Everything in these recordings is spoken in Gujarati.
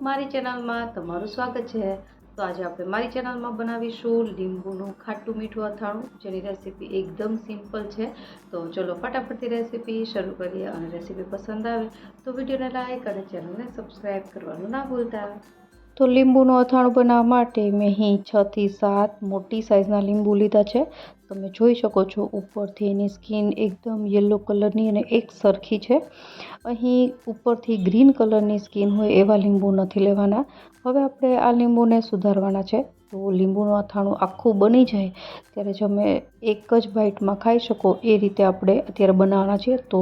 મારી ચેનલમાં તમારું સ્વાગત છે. તો આજે આપણે મારી ચેનલમાં બનાવીશું લીંબુનું ખાટું મીઠું અથાણું, જેની રેસીપી એકદમ સિમ્પલ છે. તો ચલો ફટાફટથી રેસીપી શરૂ કરીએ અને રેસીપી પસંદ આવે તો વિડીયોને લાઇક અને ચેનલને સબસ્ક્રાઈબ કરવાનું ના ભૂલતા. તો લીંબુનું અથાણું બનાવવા માટે મેં અહીં છથી સાત મોટી સાઇઝના લીંબુ લીધા છે. તમે જોઈ શકો છો, ઉપરથી એની સ્કિન એકદમ યલો કલરની અને એક સરખી છે. અહીં ઉપરથી ગ્રીન કલરની સ્કિન હોય એવા લીંબુ નથી લેવાના. હવે આપણે આ લીંબુને સુધારવાના છે. તો લીંબુનું અથાણું આખું બની જાય ત્યારે અમે એક જ બાઇટમાં ખાઈ શકો એ રીતે આપણે અત્યારે બનાવવાના છીએ. તો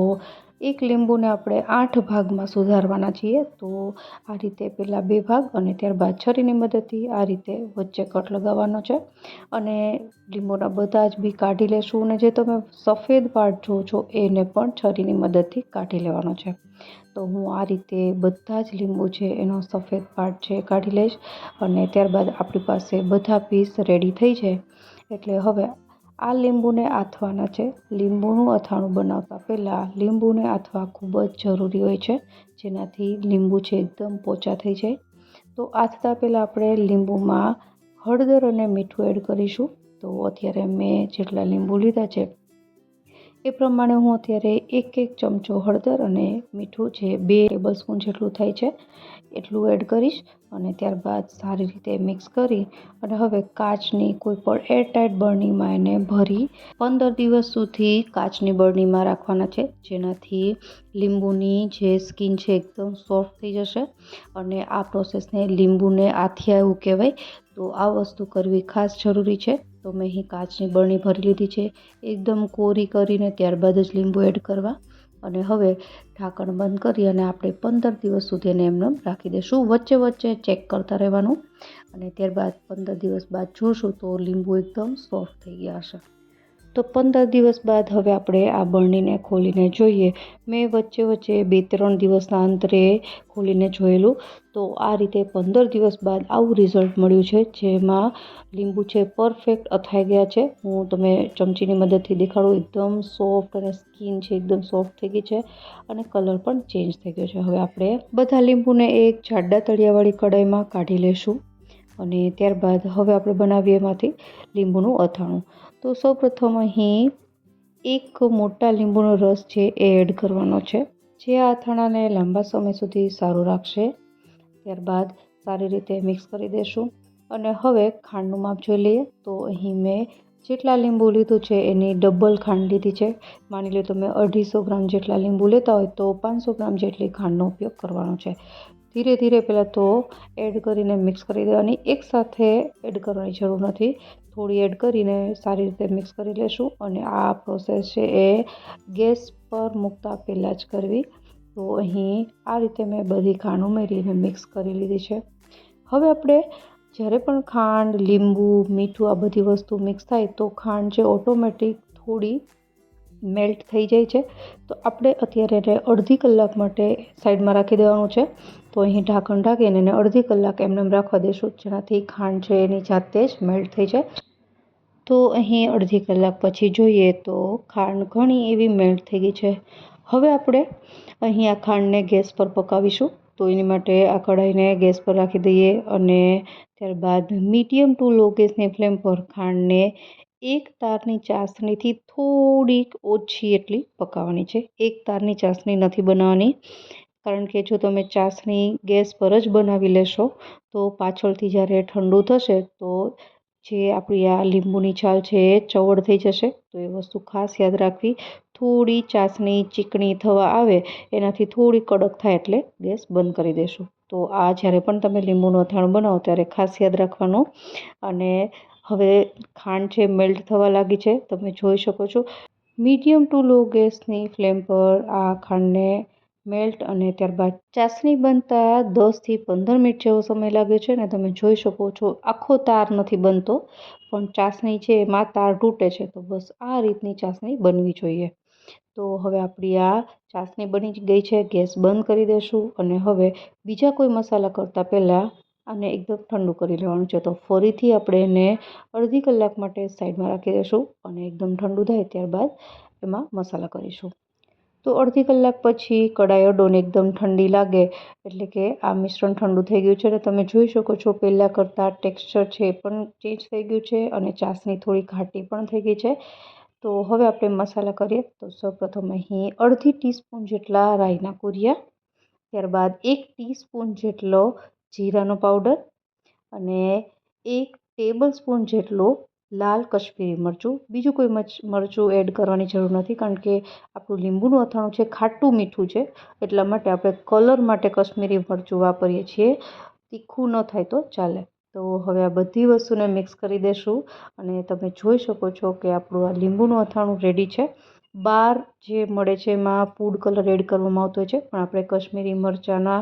એક લીંબુને આપણે આઠ ભાગમાં સુધારવાના છીએ, તો આ રીતે પહેલાં બે ભાગ અને ત્યારબાદ છરીની મદદથી આ રીતે વચ્ચે કટ લગાવવાનો છે. અને લીંબુના બધા જ બી કાઢી લેશું અને જે તમે સફેદ પાર્ટ જો છો, એને પણ છરીની મદદથી કાઢી લેવાનો છે. તો હું આ રીતે બધા જ લીંબુ છે, એનો સફેદ પાર્ટ છે, કાઢી લઈશ અને ત્યારબાદ આપણી પાસે બધા પીસ રેડી થઈ જાય એટલે હવે આ લીંબુને આથવાના છે. લીંબુનું અથાણું બનાવતા પહેલાં લીંબુને આથવા ખૂબ જ જરૂરી હોય છે, જેનાથી લીંબુ છે એકદમ પોચા થઈ જાય. તો આથતા પહેલાં આપણે લીંબુમાં હળદર અને મીઠું એડ કરીશું. તો અત્યારે મેં જેટલા લીંબુ લીધા છે એ પ્રમાણે હું અત્યારે એક એક ચમચો હળદર અને મીઠું જે બે ટેબલ સ્પૂન જેટલું થાય છે, એટલું એડ કરીશ અને ત્યારબાદ સારી રીતે મિક્સ કરી અને હવે કાચની કોઈ પણ એરટાઈટ બરણીમાં એને ભરી પંદર દિવસ સુધી કાચની બરણીમાં રાખવાના છે, જેનાથી લીંબુની જે સ્કિન છે એકદમ સોફ્ટ થઈ જશે અને આ પ્રોસેસને લીંબુને આથિયા એવું કહેવાય. તો આ વસ્તુ કરવી ખાસ જરૂરી છે. તો મેં અહીં કાચની બરણી ભરી લીધી છે. એકદમ કોરી કરીને ત્યારબાદ જ લીંબુ એડ કરવા. અને હવે ઢાંકણ બંધ કરી અને આપણે પંદર દિવસ સુધી એને એમને રાખી દઈશું. વચ્ચે વચ્ચે ચેક કરતા રહેવાનું. અને ત્યારબાદ પંદર દિવસ બાદ જોશું તો લીંબુ એકદમ સોફ્ટ થઈ ગયા હશે. તો પંદર દિવસ બાદ હવે આપણે આ બરણીને ખોલીને જોઈએ. મેં વચ્ચે વચ્ચે બે ત્રણ દિવસના અંતરે ખોલીને જોયેલું. તો આ રીતે પંદર દિવસ બાદ આવું રિઝલ્ટ મળ્યું છે, જેમાં લીંબુ છે પરફેક્ટ અથાઈ ગયા છે. હું તમે ચમચીની મદદથી દેખાડું, એકદમ સોફ્ટ અને સ્કિન છે, એકદમ સોફ્ટ થઈ ગઈ છે અને કલર પણ ચેન્જ થઈ ગયો છે. હવે આપણે બધા લીંબુને એક જાડા તળિયાવાળી કઢાઈમાં કાઢી લઈશું અને ત્યારબાદ હવે આપણે બનાવીએ એમાંથી લીંબુનું અથાણું. તો સૌપ્રથમ અહીં એક મોટા લીંબુનો રસ છે એ એડ કરવાનો છે. જે આ અથાણાને લાંબા સમય સુધી સારું રાખશે. ત્યારબાદ સારી રીતે મિક્સ કરી દઈશું અને હવે ખાંડનું માપ જોઈ લઈએ. તો અહીં મેં જેટલા લીંબુ લીધું છે એની ડબલ ખાંડ લીધી છે. માની લો તમે અઢીસો ગ્રામ જેટલા લીંબુ લેતા હોય તો પાંચસો ગ્રામ જેટલી ખાંડનો ઉપયોગ કરવાનો છે. ધીરે ધીરે પહેલાં તો એડ કરીને મિક્સ કરી દેવાની. એકસાથે એડ કરવાની જરૂર નથી. થોડી એડ કરીને સારી રીતે મિક્સ કરી લેશું અને આ પ્રોસેસ છે એ ગેસ પર મૂકતા પહેલાં જ કરવી. તો અહીં આ રીતે મેં બધી ખાંડ ઉમેરીને મિક્સ કરી લીધી છે. હવે આપણે જ્યારે પણ ખાંડ, લીંબુ, મીઠું આ બધી વસ્તુ મિક્સ થાય તો ખાંડ જે ઓટોમેટિક થોડી મેલ્ટ થઈ જાય છે. તો આપણે અત્યારે એને અડધી કલાક માટે સાઈડમાં રાખી દેવાનું છે. તો અહીં ઢાંકણ ઢાંકીને એને અડધી કલાક એમને રાખવા દઈશું જેનાથી ખાંડ છે એની જાતે જ મેલ્ટ થઈ જાય. તો અહીં અડધી કલાક પછી જોઈએ તો ખાંડ ઘણી એવી મેલ્ટ થઈ ગઈ છે. હવે આપણે અહીં આ ખાંડને ગેસ પર પકાવીશું. તો એની માટે આ કઢાઈને ગેસ પર રાખી દઈએ અને ત્યારબાદ મીડિયમ ટુ લો ગેસની ફ્લેમ પર ખાંડને એક તારની ચાસણીથી થોડીક ઓછી એટલી પકાવવાની છે. એક તારની ચાસણી નથી બનાવવાની, કારણ કે જો તમે ચાસણી ગેસ પર જ બનાવી લેશો, તો પાછળથી જ્યારે ઠંડુ થશે, તો જે આપણી આ લીંબુની છાલ છે એ ચવડ થઈ જશે. તો એ વસ્તુ ખાસ યાદ રાખવી, થોડી ચાસણી ચીકણી થવા આવે, એનાથી થોડી કડક થાય એટલે ગેસ બંધ કરી દેશું. તો આ જ્યારે પણ તમે લીંબુનું અથાણું બનાવો, ત્યારે ખાસ યાદ રાખવાનું અને હવે ખાંડ છે મેલ્ટ થવા લાગી છે, તમે જોઈ શકો છો. મીડિયમ ટુ લો ગેસની ફ્લેમ પર આ ખાંડને મેલ્ટ અને ત્યારબાદ ચાસણી બનતા દસથી પંદર મિનિટ જેવો સમય લાગ્યો છે ને તમે જોઈ શકો છો, આખો તાર નથી બનતો, પણ ચાસણી છે એમાં તાર તૂટે છે, તો બસ આ રીતની ચાસણી બનવી જોઈએ. તો હવે આપણી આ ચાસણી બની ગઈ છે, ગેસ બંધ કરી દઈશું અને હવે બીજા કોઈ મસાલા કરતાં પહેલાં આને એકદમ ઠંડુ કરી લેવાનું છે. તો ફરીથી આપણે એને અડધી કલાક માટે સાઈડમાં રાખી દઈશું અને એકદમ ઠંડુ થાય ત્યારબાદ એમાં મસાલા કરીશું. તો અડધી કલાક પછી કડાઈ અડોને એકદમ ઠંડી લાગે એટલે કે આ મિશ્રણ ઠંડુ થઈ ગયું છે. અને તમે જોઈ શકો છો પહેલાં કરતાં ટેક્સચર છે એ પણ ચેન્જ થઈ ગયું છે અને ચાસણી થોડી ઘાટી પણ થઈ ગઈ છે. તો હવે આપણે મસાલા કરીએ. તો સૌપ્રથમ અહીં અડધી ટીસ્પૂન જેટલા રાઈના કુરિયા, ત્યારબાદ એક ટીસ્પૂન જેટલો જીરાનો પાવડર અને એક ટેબલ સ્પૂન જેટલો લાલ કશ્મીરી મરચું. બીજું કોઈ મરચું એડ કરવાની જરૂર નથી કારણ કે આપણું લીંબુનું અથાણું છે, ખાટું મીઠું છે. એટલા માટે આપણે કલર માટે કશ્મીરી મરચું વાપરીએ છીએ. તીખું ન થાય તો ચાલે. તો હવે આ બધી વસ્તુને મિક્સ કરી દઈશું અને તમે જોઈ શકો છો કે આપણું આ લીંબુનું અથાણું રેડી છે. બહાર જે મળે છે એમાં ફૂડ કલર એડ કરવામાં આવતો હોય છે. પણ આપણે કશ્મીરી મરચાંના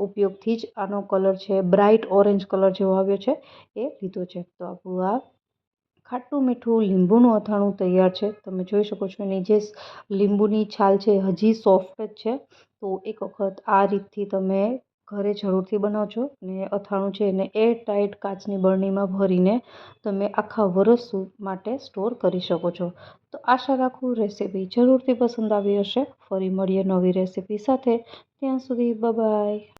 ઉપયોગથી જ આનો કલર છે બ્રાઇટ ઓરેન્જ કલર જેવો આવ્યો છે, એ લીધો છે. તો આપણું આ ખાટું મીઠું લીંબુનું અથાણું તૈયાર છે. તમે જોઈ શકો છો એની જે લીંબુની છાલ છે હજી સોફ્ટ જ છે. તો એક વખત આ રીતથી તમે ઘરે જરૂરથી બનાવજો ને અથાણું છે એને એર ટાઈટ કાચની બરણીમાં ભરીને તમે આખા વરસ માટે સ્ટોર કરી શકો છો. તો આશા રાખું રેસીપી જરૂરથી પસંદ આવી હશે. ફરી મળીએ નવી રેસીપી સાથે. ત્યાં સુધી બાય